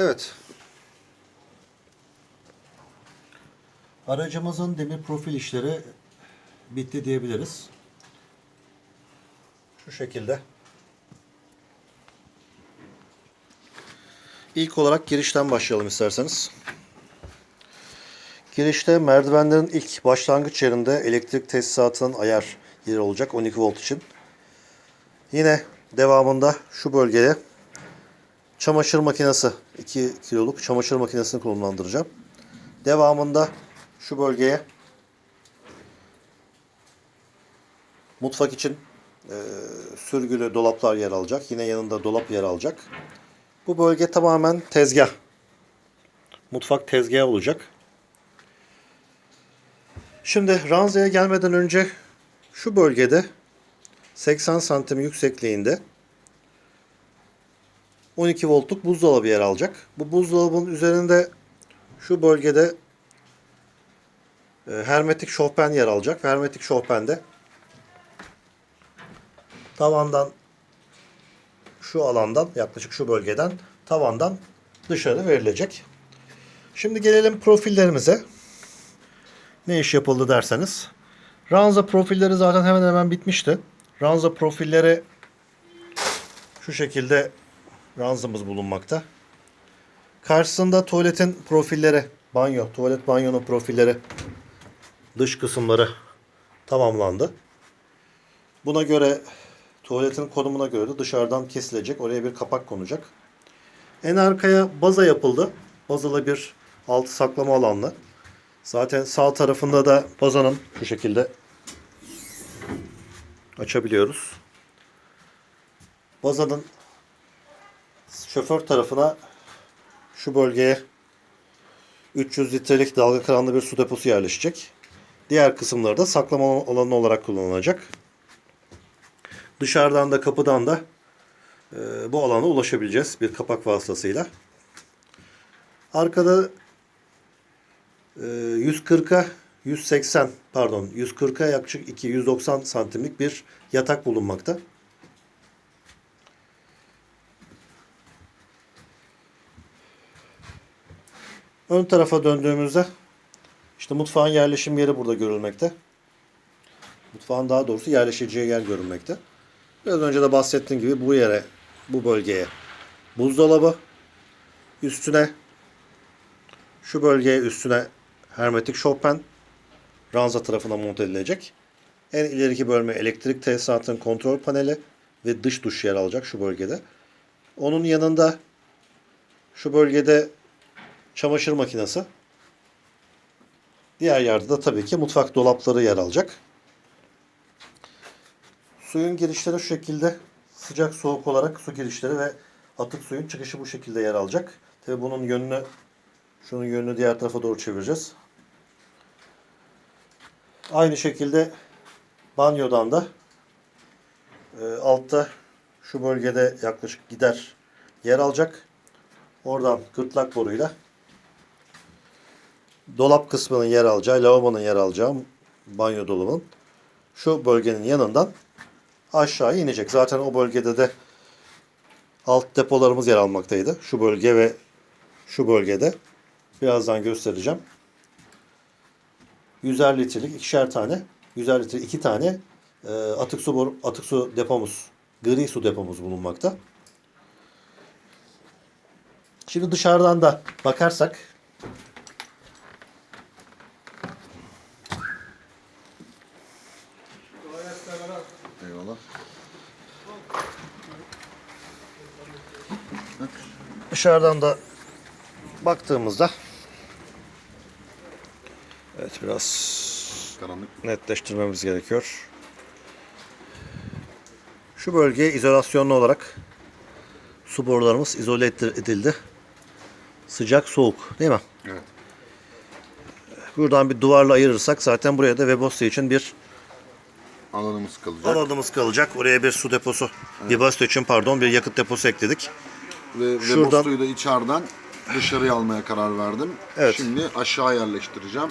Evet. Aracımızın demir profil işleri bitti diyebiliriz. Şu şekilde. İlk olarak girişten başlayalım isterseniz. Girişte merdivenlerin ilk başlangıç yerinde elektrik tesisatının ayar yeri olacak 12 volt için. Yine devamında şu bölgeye çamaşır makinesi 2 kiloluk çamaşır makinesini konumlandıracağım. Devamında şu bölgeye mutfak için e, sürgülü dolaplar yer alacak. Yine yanında dolap yer alacak. Bu bölge tamamen tezgah. Mutfak tezgahı olacak. Şimdi ranzaya gelmeden önce şu bölgede 80 santim yüksekliğinde 12 voltluk buzdolabı yer alacak. Bu buzdolabının üzerinde şu bölgede e, hermetik şofben yer alacak. Hermetik şofbende tavandan şu alandan yaklaşık şu bölgeden tavandan dışarı verilecek. Şimdi gelelim profillerimize. Ne iş yapıldı derseniz. Ranza profilleri zaten hemen hemen bitmişti. Ranza profilleri şu şekilde ranzamız bulunmakta. Karşısında tuvaletin profilleri, banyo, tuvalet banyonun profilleri, dış kısımları tamamlandı. Buna göre tuvaletin konumuna göre de dışarıdan kesilecek. Oraya bir kapak konacak. En arkaya baza yapıldı. Bazalı bir altı saklama alanlı. Zaten sağ tarafında da bazanın şu şekilde açabiliyoruz. Bazanın şoför tarafına şu bölgeye 300 litrelik dalga kıranlı bir su deposu yerleşecek. Diğer kısımları da saklama alanı olarak kullanılacak. Dışarıdan da kapıdan da e, bu alana ulaşabileceğiz bir kapak vasıtasıyla. Arkada e, 140'a 180 pardon 140'a yaklaşık 2 190 santimlik bir yatak bulunmakta. Ön tarafa döndüğümüzde işte mutfağın yerleşim yeri burada görülmekte. Mutfağın daha doğrusu yerleşeceği yer görülmekte. Biraz önce de bahsettiğim gibi bu yere, bu bölgeye buzdolabı, üstüne şu bölgeye üstüne hermetik şofben ranza tarafına monte edilecek. En ileriki bölme elektrik tesisatının kontrol paneli ve dış duş yer alacak şu bölgede. Onun yanında şu bölgede çamaşır makinesi. Diğer yerde de tabii ki mutfak dolapları yer alacak. Suyun girişleri şu şekilde sıcak soğuk olarak su girişleri ve atık suyun çıkışı bu şekilde yer alacak. Tabii bunun yönünü şunun yönünü diğer tarafa doğru çevireceğiz. Aynı şekilde banyodan da e, altta şu bölgede yaklaşık gider yer alacak. Oradan gırtlak boruyla dolap kısmının yer alacağı, lavabonun yer alacağı banyo dolabının şu bölgenin yanından aşağı inecek. Zaten o bölgede de alt depolarımız yer almaktaydı. Şu bölge ve şu bölgede. Birazdan göstereceğim. 100'er litrelik ikişer tane, 100'er litre iki tane e, atık su boru- atık su depomuz, gri su depomuz bulunmakta. Şimdi dışarıdan da bakarsak dışarıdan da baktığımızda evet biraz Karanlık. netleştirmemiz gerekiyor. Şu bölgeye izolasyonlu olarak su borularımız izole edildi. Sıcak soğuk değil mi? Evet. Buradan bir duvarla ayırırsak zaten buraya da Webasto için bir Alanımız kalacak. alanımız kalacak. Oraya bir su deposu, Webasto için pardon bir yakıt deposu ekledik. Ve, ve Şuradan- Bosto'yu da içeriden dışarıya almaya karar verdim. Evet. Şimdi aşağı yerleştireceğim.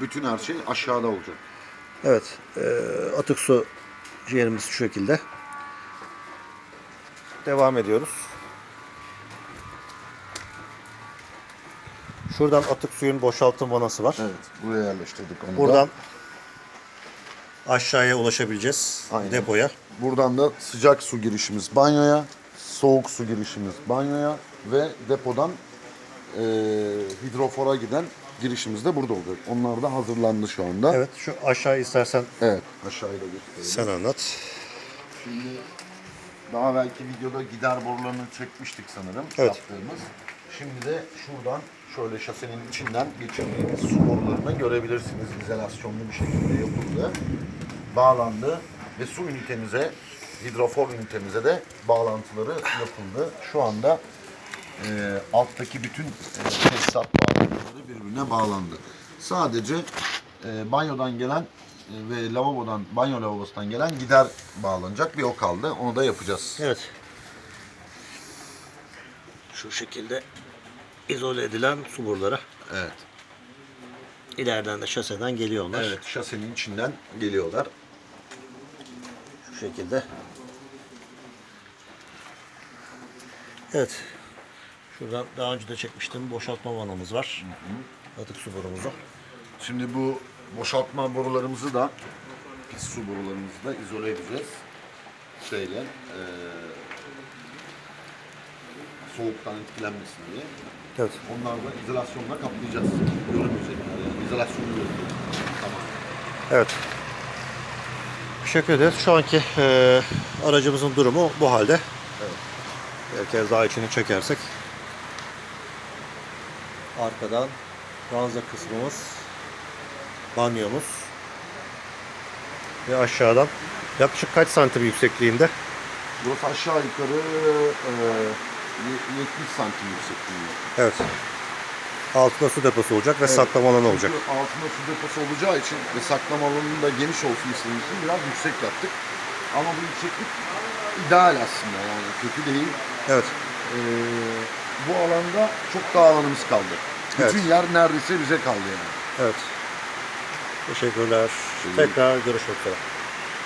Bütün her şey aşağıda olacak. Evet, e, atık su yerimiz şu şekilde. Devam ediyoruz. Şuradan atık suyun boşaltım vanası var. Evet, buraya yerleştirdik onu da. Buradan aşağıya ulaşabileceğiz Aynen. depoya. Buradan da sıcak su girişimiz banyoya, soğuk su girişimiz banyoya ve depodan eee hidrofora giden girişimiz de burada olacak. Onlar da hazırlandı şu anda. Evet şu aşağı istersen Evet. Aşağıya göstereyim. sen anlat. Şimdi daha belki videoda gider borularını çekmiştik sanırım Evet. yaptığımız. Şimdi de şuradan şöyle şasenin içinden geçirdiğimiz su borularını görebilirsiniz. İzolasyonlu bir şekilde yapıldı. Bağlandı ve su ünitemize, hidrofor ünitemize de bağlantıları yapıldı. Şu anda e, alttaki bütün e, tesisat bağlantıları birbirine bağlandı. Sadece e, banyodan gelen e, ve lavabodan, banyo lavabosundan gelen gider bağlanacak. Bir o kaldı. Onu da yapacağız. Evet. Şu şekilde izole edilen su boruları. Evet. İleriden de şaseden geliyorlar. Evet, şasenin içinden geliyorlar. Şu şekilde. Evet. Şuradan daha önce de çekmiştim. Boşaltma vanamız var. Atık su borumuzu. Şimdi bu boşaltma borularımızı da pis su borularımızı da izole edeceğiz. Şeyle eee soğuktan etkilenmesin diye. Evet. Onları da izolasyonla kaplayacağız. Görünmeyecekler yani. İzolasyonu görünüyor. Tamam. Evet. Teşekkür ederiz. Şu anki e, aracımızın durumu bu halde. Evet. Bir kez daha içini çekersek. Arkadan ranza kısmımız, banyomuz ve aşağıdan yaklaşık kaç santim yüksekliğinde? Burası aşağı yukarı eee 70 santim yüksekliğinde. Evet. Altında su deposu olacak ve Evet. saklama alanı olacak. Çünkü altında su deposu olacağı için ve saklama alanının da geniş olsun istediğimiz için biraz yüksek yaptık. Ama bu yükseklik ideal aslında yani kötü değil. Evet. Ee, bu alanda çok daha alanımız kaldı. Evet. Bütün yer neredeyse bize kaldı yani. Evet. Teşekkürler. Tekrar görüşmek üzere.